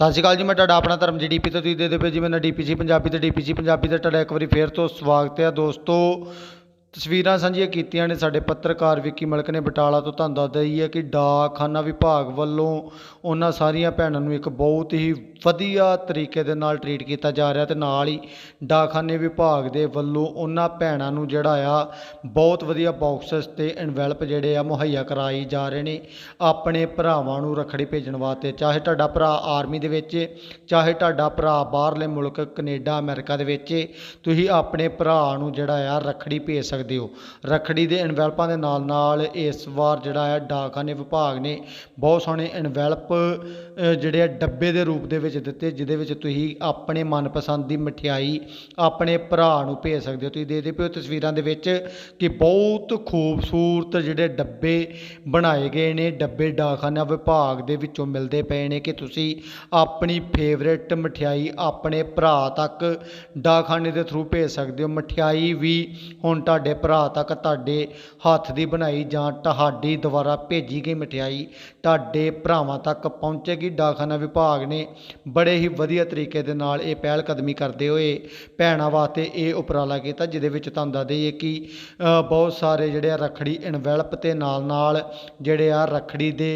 ਸਤਿ ਸ਼੍ਰੀ ਅਕਾਲ ਜੀ, ਮੈਂ ਤੁਹਾਡਾ ਆਪਣਾ ਧਰਮ ਜੀ ਡੀਪੀ ਤੋਂ ਤੁਸੀਂ ਦੇ ਦੇ ਪਏ ਜੀ ਮੈਂ ਡੀਪੀਸੀ ਪੰਜਾਬੀ ਤੇ ਡੀਪੀਸੀ ਪੰਜਾਬੀ ਤੇ ਤੁਹਾਡਾ ਇੱਕ ਵਾਰੀ ਫੇਰ ਤੋਂ ਸਵਾਗਤ ਹੈ। ਦੋਸਤੋ ਤਸਵੀਰਾਂ ਸਾਂਝੀਆਂ ਕੀਤੀਆਂ ਨੇ ਸਾਡੇ ਪੱਤਰਕਾਰ ਵਿੱਕੀ ਮਲਕ ਨੇ ਬਟਾਲਾ ਤੋਂ ਤੁਹਾਨੂੰ ਦੱਸ ਦਈ ਹੈ ਕਿ ਡਾਕਖਾਨਾ ਵਿਭਾਗ ਵੱਲੋਂ ਉਹਨਾਂ ਸਾਰੀਆਂ ਭੈਣਾਂ ਨੂੰ ਇੱਕ ਬਹੁਤ ਹੀ ਵਧੀਆ ਤਰੀਕੇ ਦੇ ਨਾਲ ਟਰੀਟ ਕੀਤਾ ਜਾ ਰਿਹਾ ਤੇ ਨਾਲ ਹੀ ਡਾਕਖਾਨੇ ਵਿਭਾਗ ਦੇ ਵੱਲੋਂ ਉਹਨਾਂ ਭੈਣਾਂ ਨੂੰ ਜਿਹੜਾ ਆ, ਬਹੁਤ ਵਧੀਆ ਬਾਕਸਸ ਤੇ ਇਨਵੈਲਪ ਜਿਹੜੇ ਆ ਮੁਹੱਈਆ ਕਰਾਈ ਜਾ ਰਹੇ ਨੇ। ਆਪਣੇ ਭਰਾਵਾਂ ਨੂੰ ਰੱਖੜੀ ਭੇਜਣ ਵਾਸਤੇ, ਚਾਹੇ ਤੁਹਾਡਾ ਭਰਾ ਆਰਮੀ ਦੇ ਵਿੱਚ ਚਾਹੇ ਤੁਹਾਡਾ ਭਰਾ ਬਾਹਰਲੇ ਮੁਲਕ, ਕੈਨੇਡਾ, ਅਮਰੀਕਾ ਦੇ ਵਿੱਚ ਤੁਸੀਂ ਆਪਣੇ ਭਰਾ ਨੂੰ ਜਿਹੜਾ ਆ ਰੱਖੜੀ ਭੇਜ ਸਕਦੇ ਸਕਦੇ ਹੋ। ਰੱਖੜੀ ਦੇ ਇਨਵੈਲਪਾਂ ਦੇ ਨਾਲ ਨਾਲ ਇਸ ਵਾਰ ਜਿਹੜਾ ਹੈ ਡਾਕਖਾਨੇ ਵਿਭਾਗ ਨੇ ਬਹੁਤ ਸੋਹਣੇ ਇਨਵੈਲਪ ਜਿਹੜੇ ਆ ਡੱਬੇ ਦੇ ਰੂਪ ਦੇ ਵਿੱਚ ਦਿੱਤੇ, ਜਿਹਦੇ ਵਿੱਚ ਤੁਸੀਂ ਆਪਣੇ ਮਨਪਸੰਦ ਦੀ ਮਠਿਆਈ ਆਪਣੇ ਭਰਾ ਨੂੰ ਭੇਜ ਸਕਦੇ ਹੋ। ਤੁਸੀਂ ਦੇਖਦੇ ਪਏ ਹੋ ਤਸਵੀਰਾਂ ਦੇ ਵਿੱਚ ਕਿ ਬਹੁਤ ਖੂਬਸੂਰਤ ਜਿਹੜੇ ਡੱਬੇ ਬਣਾਏ ਗਏ ਨੇ। ਡੱਬੇ ਡਾਕਖਾਨਾ ਵਿਭਾਗ ਦੇ ਵਿੱਚੋਂ ਮਿਲਦੇ ਪਏ ਨੇ ਕਿ ਤੁਸੀਂ ਆਪਣੀ ਫੇਵਰੇਟ ਮਠਿਆਈ ਆਪਣੇ ਭਰਾ ਤੱਕ ਡਾਕਖਾਨੇ ਦੇ ਥਰੂ ਭੇਜ ਸਕਦੇ ਹੋ। ਮਠਿਆਈ ਵੀ ਹੁਣ ਤੁਹਾਡੇ ਤੁਹਾਡੇ ਭਰਾ ਤੱਕ ਤੁਹਾਡੇ ਹੱਥ ਦੀ ਬਣਾਈ ਜਾਂ ਤੁਹਾਡੀ ਦੁਆਰਾ ਭੇਜੀ ਗਈ ਮਠਿਆਈ ਤੁਹਾਡੇ ਭਰਾਵਾਂ ਤੱਕ ਪਹੁੰਚੇਗੀ। ਡਾਕਖਾਨਾ ਵਿਭਾਗ ਨੇ ਬੜੇ ਹੀ ਵਧੀਆ ਤਰੀਕੇ ਦੇ ਨਾਲ ਇਹ ਪਹਿਲ ਕਦਮੀ ਕਰਦੇ ਹੋਏ ਭੈਣਾਂ ਵਾਸਤੇ ਇਹ ਉਪਰਾਲਾ ਕੀਤਾ, ਜਿਹਦੇ ਵਿੱਚ ਤੁਹਾਨੂੰ ਦੱਸ ਦਈਏ ਕਿ ਬਹੁਤ ਸਾਰੇ ਜਿਹੜੇ ਆ ਰੱਖੜੀ ਇਨਵੈਲਪ ਤੇ ਨਾਲ ਨਾਲ ਜਿਹੜੇ ਆ ਰੱਖੜੀ ਦੇ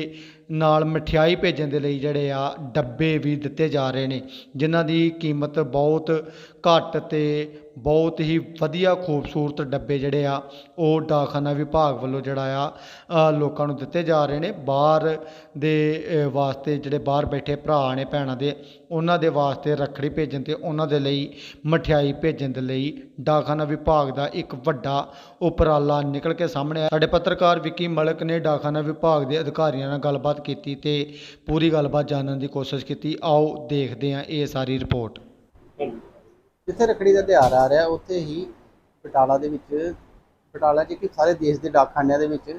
ਨਾਲ ਮਠਿਆਈ ਭੇਜਣ ਦੇ ਲਈ ਜਿਹੜੇ ਆ ਡੱਬੇ ਵੀ ਦਿੱਤੇ ਜਾ ਰਹੇ ਨੇ, ਜਿਨ੍ਹਾਂ ਦੀ ਕੀਮਤ ਬਹੁਤ ਘੱਟ ਤੇ ਬਹੁਤ ਹੀ ਵਧੀਆ ਖੂਬਸੂਰਤ ਡੱਬੇ ਜਿਹੜੇ ਆ, ਉਹ ਡਾਕਖਾਨਾ ਵਿਭਾਗ ਵੱਲੋਂ ਜਿਹੜਾ ਆ ਲੋਕਾਂ ਨੂੰ ਦਿੱਤੇ ਜਾ ਰਹੇ ਨੇ। ਬਾਹਰ ਦੇ ਵਾਸਤੇ ਜਿਹੜੇ ਬਾਹਰ ਬੈਠੇ ਭਰਾ ਨੇ, ਭੈਣਾਂ ਦੇ, ਉਹਨਾਂ ਦੇ ਵਾਸਤੇ ਰੱਖੜੀ ਭੇਜਣ ਤੇ ਉਹਨਾਂ ਦੇ ਲਈ ਮਠਿਆਈ ਭੇਜਣ ਦੇ ਲਈ ਡਾਕਖਾਨਾ ਵਿਭਾਗ ਦਾ ਇੱਕ ਵੱਡਾ ਉਪਰਾਲਾ ਨਿਕਲ ਕੇ ਸਾਹਮਣੇ ਆਇਆ। ਸਾਡੇ ਪੱਤਰਕਾਰ ਵਿੱਕੀ ਮਲਕ ਨੇ ਡਾਕਖਾਨਾ ਵਿਭਾਗ ਦੇ ਅਧਿਕਾਰੀਆਂ ਨਾਲ ਗੱਲਬਾਤ ਕੀਤੀ ਤੇ ਪੂਰੀ ਗੱਲਬਾਤ ਜਾਣਨ ਦੀ ਕੋਸ਼ਿਸ਼ ਕੀਤੀ। ਆਓ ਦੇਖਦੇ ਹਾਂ ਇਹ ਸਾਰੀ ਰਿਪੋਰਟ। ਜਿੱਥੇ ਰੱਖੜੀ ਦਾ ਤਿਉਹਾਰ ਆ ਰਿਹਾ, ਉੱਥੇ ਹੀ ਬਟਾਲਾ ਦੇ ਵਿੱਚ, ਬਟਾਲਾ 'ਚ ਕਿ ਸਾਰੇ ਦੇਸ਼ ਦੇ ਡਾਕਖਾਨਿਆਂ ਦੇ ਵਿੱਚ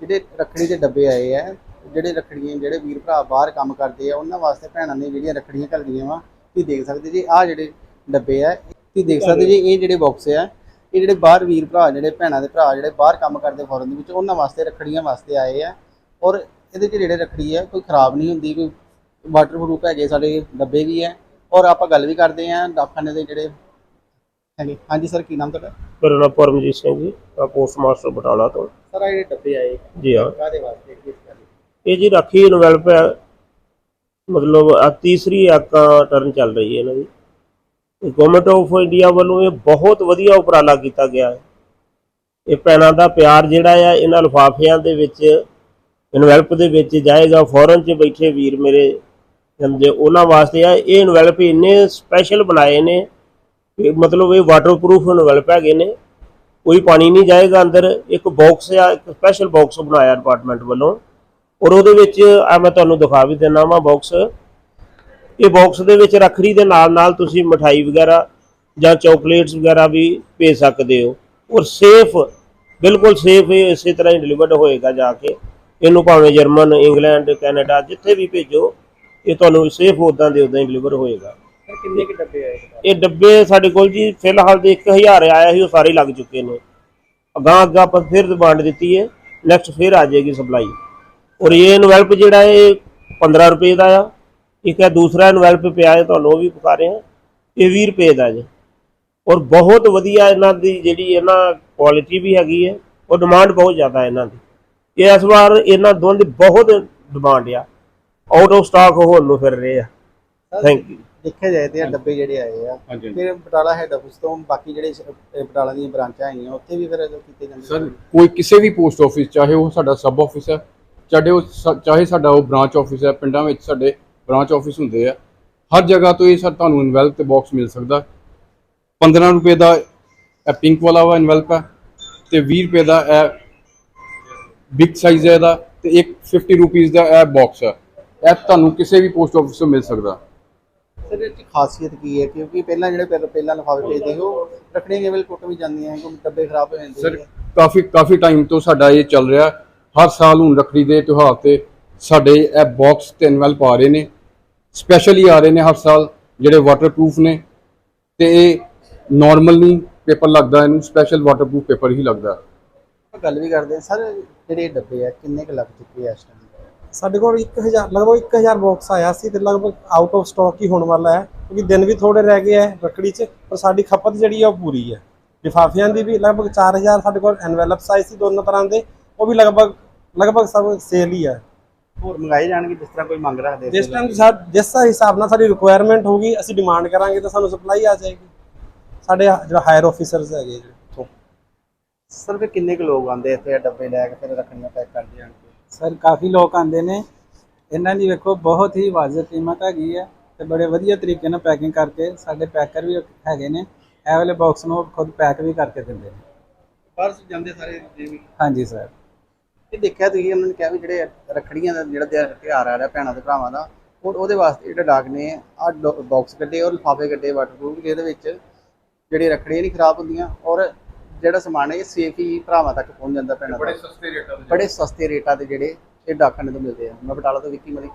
ਜਿਹੜੇ ਰੱਖੜੀ ਦੇ ਡੱਬੇ ਆਏ ਆ, ਜਿਹੜੇ ਰੱਖੜੀਆਂ, ਜਿਹੜੇ ਵੀਰ ਭਰਾ ਬਾਹਰ ਕੰਮ ਕਰਦੇ ਆ, ਉਹਨਾਂ ਵਾਸਤੇ ਭੈਣਾਂ ਨੇ ਜਿਹੜੀਆਂ ਰੱਖੜੀਆਂ ਘੱਲੀਆਂ ਵਾ, ਤੁਸੀਂ ਦੇਖ ਸਕਦੇ ਜੀ, ਆਹ ਜਿਹੜੇ ਡੱਬੇ ਆ, ਤੁਸੀਂ ਦੇਖ ਸਕਦੇ ਜੀ, ਇਹ ਜਿਹੜੇ ਬਾਕਸ ਆ, ਇਹ ਜਿਹੜੇ ਬਾਹਰ ਵੀਰ ਭਰਾ, ਜਿਹੜੇ ਭੈਣਾਂ ਦੇ ਭਰਾ, ਜਿਹੜੇ ਬਾਹਰ ਕੰਮ ਕਰਦੇ ਫੋਰਨ ਦੇ ਵਿੱਚ, ਉਹਨਾਂ ਵਾਸਤੇ, ਰੱਖੜੀਆਂ ਵਾਸਤੇ ਆਏ ਆ ਔਰ ਇਹਦੇ 'ਚ ਜਿਹੜੇ ਰੱਖੜੀ ਆ ਕੋਈ ਖਰਾਬ ਨਹੀਂ ਹੁੰਦੀ ਕੋਈ ਵਾਟਰਪ੍ਰੂਫ ਹੈਗੇ ਸਾਡੇ ਡੱਬੇ ਵੀ ਆ ਔਰ ਆਪਾਂ ਗੱਲ ਵੀ ਕਰਦੇ ਆ ਡਾਕਖਾਨੇ ਦੇ ਜਿਹੜੇ ਹੈਗੇ। ਹਾਂਜੀ ਸਰ ਕੀ ਨਾਮ ਤੁਹਾਡਾ? ਮੇਰਾ ਨਾਮ ਪਰਮਜੀਤ ਸਿੰਘ ਜੀ ਮੈਂ ਪੋਸਟ ਮਾਸਟਰ ਬਟਾਲਾ ਤੋਂ। ਸਰ ਆ ਜਿਹੜੇ ਡੱਬੇ ਆਏ ਜੀ ਹਾਂ। ਕਾਦੇ ਵਾਸਤੇ ਕਿਸ ਕਰਕੇ ਇਹ ਜੀ ਰਾਖੀ ਇਨਵੈਲਪ ਹੈ ਮਤਲਬ ਆ ਤੀਸਰੀ ਆਕਾ ਟਰਨ ਚੱਲ ਰਹੀ ਹੈ ਇਹਨਾਂ ਦੀ। ਗਵਰਨਮੈਂਟ ਆਫ ਇੰਡੀਆ ਵੱਲੋਂ ਇਹ ਬਹੁਤ ਵਧੀਆ ਉਪਰਾਲਾ ਕੀਤਾ ਗਿਆ ਹੈ। ਇਹ ਭੈਣਾਂ ਦਾ ਪਿਆਰ ਜਿਹੜਾ ਆ ਇਹਨਾਂ ਲਿਫਾਫਿਆਂ ਦੇ ਵਿੱਚ ਇਨਵੈਲਪ ਦੇ ਵਿੱਚ ਜਾਏਗਾ, ਫੋਰਨ 'ਚ ਬੈਠੇ ਵੀਰ ਮੇਰੇ ਜੰਦੇ ਉਹਨਾਂ ਵਾਸਤੇ ਆ, ਇਹ ਇਨਵੈਲਪ ਇੰਨੇ ਸਪੈਸ਼ਲ ਬਣਾਏ ਨੇ ਮਤਲਬ ਇਹ ਵਾਟਰਪ੍ਰੂਫ ਇਨਵੈਲਪ ਹੈਗੇ ਨੇ, ਕੋਈ ਪਾਣੀ ਨਹੀਂ ਜਾਏਗਾ ਅੰਦਰ, ਇੱਕ ਬਾਕਸ ਆ, ਇੱਕ ਸਪੈਸ਼ਲ ਬਾਕਸ ਬਣਾਇਆ ਡਿਪਾਰਟਮੈਂਟ ਵੱਲੋਂ, ਔਰ ਉਹਦੇ ਵਿੱਚ ਆ ਮੈਂ ਤੁਹਾਨੂੰ ਦਿਖਾ ਵੀ ਦਿੰਦਾ ਵਾਂ ਬਾਕਸ ਇਹ ਬਾਕਸ ਦੇ ਵਿੱਚ ਰੱਖੜੀ ਦੇ ਨਾਲ ਨਾਲ ਤੁਸੀਂ ਮਠਾਈ ਵਗੈਰਾ ਜਾਂ ਚਾਕਲੇਟਸ ਵਗੈਰਾ ਵੀ ਭੇਜ ਸਕਦੇ ਹੋ, ਔਰ ਸੇਫ ਬਿਲਕੁਲ ਸੇਫ ਇਸੇ ਤਰ੍ਹਾਂ ਹੀ ਡਿਲੀਵਰਡ ਹੋਏਗਾ ਜਾ ਕੇ। ਇਹਨੂੰ ਭਾਵੇਂ ਜਰਮਨ ਇੰਗਲੈਂਡ ਕੈਨੇਡਾ ਜਿੱਥੇ ਵੀ ਭੇਜੋ ਇਹ ਤੁਹਾਨੂੰ ਸੇਫ ਉਦਾਂ ਦੇ ਉਦਾਂ ਹੀ ਡਿਲੀਵਰ ਹੋਏਗਾ। ਕਿੰਨੇ ਕਿ ਡੱਬੇ ਆਏ ਇਹ ਡੱਬੇ ਸਾਡੇ ਕੋਲ ਜੀ ਫਿਲਹਾਲ ਦੇ 1000 ਆਇਆ ਸੀ ਉਹ ਸਾਰੇ ਲੱਗ ਚੁੱਕੇ ਨੇ। ਅਗਾਂਹ ਅੱਗਾ ਆਪਾਂ ਫਿਰ ਡਿਮਾਂਡ ਦਿੱਤੀ ਹੈ ਨੈਕਸਟ ਫਿਰ ਆ ਜਾਏਗੀ ਸਪਲਾਈ ਔਰ ਇਹ ਇਨਵੈਲਪ ਜਿਹੜਾ ਇਹ 15 ਰੁਪਏ ਦਾ ਆ। ਇੱਕ ਹੈ ਦੂਸਰਾ ਇਨਵੈਲਪ ਪਿਆ ਹੈ ਤੁਹਾਨੂੰ ਉਹ ਵੀ ਪਕਾ ਰਹੇ ਹਾਂ। ਇਹ 20 ਰੁਪਏ ਦਾ ਜੀ। ਔਰ ਬਹੁਤ ਵਧੀਆ ਇਹਨਾਂ ਦੀ ਜਿਹੜੀ ਇਹਨਾਂ ਕੁਆਲਿਟੀ ਵੀ ਹੈਗੀ ਹੈ ਔਰ ਡਿਮਾਂਡ ਬਹੁਤ ਜ਼ਿਆਦਾ ਹੈ ਇਹਨਾਂ ਦੀ। ਇਸ ਵਾਰ ਇਹਨਾਂ ਦੋਵਾਂ ਦੀ ਬਹੁਤ ਡਿਮਾਂਡ ਆ। ਆਊਟ ਆਫ ਸਟਾਕ ਹੋਣ ਨੂੰ ਫਿਰ ਰਹੇ ਆ। ਥੈਂਕ ਯੂ ਦੇਖਿਆ ਜਾਏ ਤੇ ਇਹ ਡੱਬੇ ਜਿਹੜੇ ਆਏ ਆ ਫਿਰ ਬਟਾਲਾ ਹੈਡ ਆਫਿਸ ਤੋਂ ਬਾਕੀ ਜਿਹੜੇ ਸ- ਇਹ ਬਟਾਲਾ ਦੀਆਂ ਬ੍ਰਾਂਚਾਂ ਹੈਗੀਆਂ ਉੱਥੇ ਵੀ ਫਿਰ ਇਹ ਕੀਤੇ ਜਾਂਦੇ ਸਰ ਕੋਈ ਕਿਸੇ ਵੀ ਪੋਸਟ ਆਫਿਸ ਚਾਹੇ ਉਹ ਸਾਡਾ ਸਬ ਆਫਿਸ ਹੈ ਚਾਹੇ ਉਹ ਸ- ਚਾਹੇ ਸਾਡਾ ਉਹ ਬ੍ਰਾਂਚ ਆਫਿਸ ਹੈ ਪਿੰਡਾਂ ਵਿੱਚ ਸਾਡੇ ਬ੍ਰਾਂਚ ਆਫਿਸ ਹੁੰਦੇ ਆ ਹਰ ਜਗ੍ਹਾ ਤੋਂ ਇਹ ਸਰ ਤੁਹਾਨੂੰ ਇਨਵੈਲਪ ਤੇ ਬਾਕਸ ਮਿਲ ਸਕਦਾ। 15 ਰੁਪਏ ਦਾ ਇਹ ਪਿੰਕ ਵਾਲਾ ਵਾ ਇਨਵੈਲਪ ਹੈ ਤੇ 20 ਰੁਪਏ ਦਾ ਇਹ ਬਿਗ ਸਾਈਜ਼ ਹੈ ਇਹਦਾ ਤੇ ਇੱਕ 50 ਰੁਪਏ ਦਾ ਇਹ ਬਾਕਸ ਹੈ। ਇਹ ਤੁਹਾਨੂੰ ਕਿਸੇ ਵੀ ਪੋਸਟ ਆਫਿਸ ਤੋਂ ਮਿਲ ਸਕਦਾ। ਸਰ ਇਹ ਖਾਸੀਅਤ ਕੀ ਹੈ? ਕਿਉਂਕਿ ਪਹਿਲਾਂ ਜਿਹੜੇ ਪਹਿਲਾਂ ਪਹਿਲਾਂ ਲਿਫਾਫੇ ਭੇਜਦੇ ਉਹ ਰੱਖੜੀਆਂ ਕੇਵਲ ਟੁੱਟ ਵੀ ਜਾਂਦੀਆਂ ਕੋਈ ਡੱਬੇ ਖਰਾਬ ਹੋ ਜਾਂਦੇ ਸਰ ਕਾਫੀ ਕਾਫੀ ਟਾਈਮ ਤੋਂ ਸਾਡਾ ਇਹ ਚੱਲ ਰਿਹਾ। ਹਰ ਸਾਲ ਹੁਣ ਰੱਖੜੀ ਦੇ ਤਿਉਹਾਰ ਤੇ ਸਾਡੇ ਇਹ ਬਾਕਸ ਤੇ ਇਨਵੈਲਪ ਆ ਰਹੇ ਨੇ। ਸਪੈਸ਼ਲੀ ਆ ਰਹੇ ਨੇ ਹਰ ਸਾਲ ਜਿਹੜੇ ਵਾਟਰਪ੍ਰੂਫ ਨੇ। ਤੇ ਇਹ ਨਾਰਮਲ ਨਹੀਂ ਪੇਪਰ ਲੱਗਦਾ ਇਹਨੂੰ ਸਪੈਸ਼ਲ ਵਾਟਰਪ੍ਰੂਫ ਪੇਪਰ ਹੀ ਲੱਗਦਾ। ਗੱਲ ਵੀ ਕਰਦੇ ਸਰ ਜਿਹੜੇ ਡੱਬੇ ਆ ਕਿੰਨੇ ਕੁ ਲੱਗ ਚੁੱਕੇ ਆ ਇਸ ਟਾਈਮ ਸਾਡੇ ਕੋਲ 1000 ਲਗਭਗ 1000 ਬਾਕਸ ਆਇਆ ਸੀ ਤੇ ਲਗਭਗ ਆਊਟ ਆਫ ਸਟਾਕ ਹੀ ਹੋਣ ਵਾਲਾ ਹੈ ਕਿਉਂਕਿ ਦਿਨ ਵੀ ਥੋੜੇ ਰਹਿ ਗਏ ਹੈ ਰੱਖੜੀ 'ਚ ਪਰ ਸਾਡੀ ਖਪਤ ਜਿਹੜੀ ਹੈ ਉਹ ਪੂਰੀ ਹੈ ਲਿਫਾਫਿਆਂ ਦੀ ਵੀ ਲਗਭਗ 4000 ਸਾਡੇ ਕੋਲ ਐਨਵੈਲਪਸ ਆਏ ਸੀ ਦੋਨੋਂ ਤਰ੍ਹਾਂ ਦੇ ਉਹ ਵੀ ਲਗਭਗ ਲਗਭਗ ਸਭ ਸੇਲ ਹੀ ਹੈ ਹੋਰ ਮੰਗਾਏ ਜਾਣਗੇ ਜਿਸ ਤਰ੍ਹਾਂ ਕੋਈ ਮੰਗ ਰੱਖਦੇ ਜਿਸ ਟਾਈਮ ਜਿਸ ਹਿਸਾਬ ਨਾਲ ਸਾਡੀ ਰਿਕੁਆਇਰਮੈਂਟ ਹੋਗੀ ਅਸੀਂ ਡਿਮਾਂਡ ਕਰਾਂਗੇ ਤਾਂ ਸਾਨੂੰ ਸਪਲਾਈ ਆ ਜਾਏਗੀ। ਸਾਡੇ ਜਿਹੜਾ ਹਾਇਰ ਆਫੀਸਰਸ ਹੈਗੇ ਜਿਹੜੇ ਸਰ ਫਿਰ ਕਿੰਨੇ ਕੁ ਲੋਕ ਆਉਂਦੇ ਇੱਥੇ ਇਹ ਡੱਬੇ ਲੈ ਕੇ ਫਿਰ ਰੱਖੜੀਆਂ ਪੈਕ ਕਰਦੇ ਜਾਣ ਸਰ ਕਾਫੀ ਲੋਕ ਆਉਂਦੇ ਨੇ। ਇਹਨਾਂ ਦੀ ਵੇਖੋ ਬਹੁਤ ਹੀ ਵਾਜਬ ਕੀਮਤ ਹੈਗੀ ਹੈ ਤੇ ਬੜੇ ਵਧੀਆ ਤਰੀਕੇ ਨਾਲ ਪੈਕਿੰਗ ਕਰਕੇ ਸਾਡੇ ਪੈਕਰ ਵੀ ਹੈਗੇ ਨੇ। ਇਹ ਵਾਲੇ ਬਾਕਸ ਨੂੰ ਉਹ ਖੁਦ ਪੈਕ ਵੀ ਕਰਕੇ ਦਿੰਦੇ ਨੇ। ਬਾਹਰ ਜਾਂਦੇ ਸਾਰੇ ਜਿਵੇਂ ਹਾਂਜੀ ਸਰ। ਇਹ ਦੇਖਿਆ ਤੁਸੀਂ ਉਹਨਾਂ ਨੇ ਕਿਹਾ ਵੀ ਜਿਹੜੇ ਰੱਖੜੀਆਂ ਦਾ ਜਿਹੜਾ ਤਿਉਹਾਰ- ਤਿਉਹਾਰ ਆ ਰਿਹਾ ਭੈਣਾਂ ਤੇ ਭਰਾਵਾਂ ਦਾ ਉਹ ਉਹਦੇ ਵਾਸਤੇ ਜਿਹੜੇ ਡਾਕ ਨੇ ਆ ਬਾਕਸ ਕੱਢੇ ਔਰ ਲਿਫਾਫੇ ਕੱਢੇ ਵਾਟਰਪ੍ਰੂਫ ਜਿਹਦੇ ਵਿੱਚ ਜਿਹੜੀ ਰੱਖੜੀਆਂ ਨਹੀਂ ਖਰਾਬ ਹੁੰਦੀਆਂ ਔਰ ਜਿਹੜਾ ਸਮਾਨ ਹੈ ਇਹ ਸੇਫ ਹੀ ਭਰਾਵਾਂ ਤੱਕ ਪਹੁੰਚ ਜਾਂਦਾ ਭੈਣਾਂ ਬੜੇ ਸਸਤੇ ਰੇਟਾਂ ਦੇ ਬੜੇ ਸਸਤੇ ਰੇਟਾਂ ਤੇ ਜਿਹੜੇ ਇਹ ਡਾਕਾਂ ਤੋਂ ਮਿਲਦੇ ਆ। ਮੈਂ ਬਟਾਲਾ ਤੋਂ ਵਿੱਕੀ ਮਲਿਕ।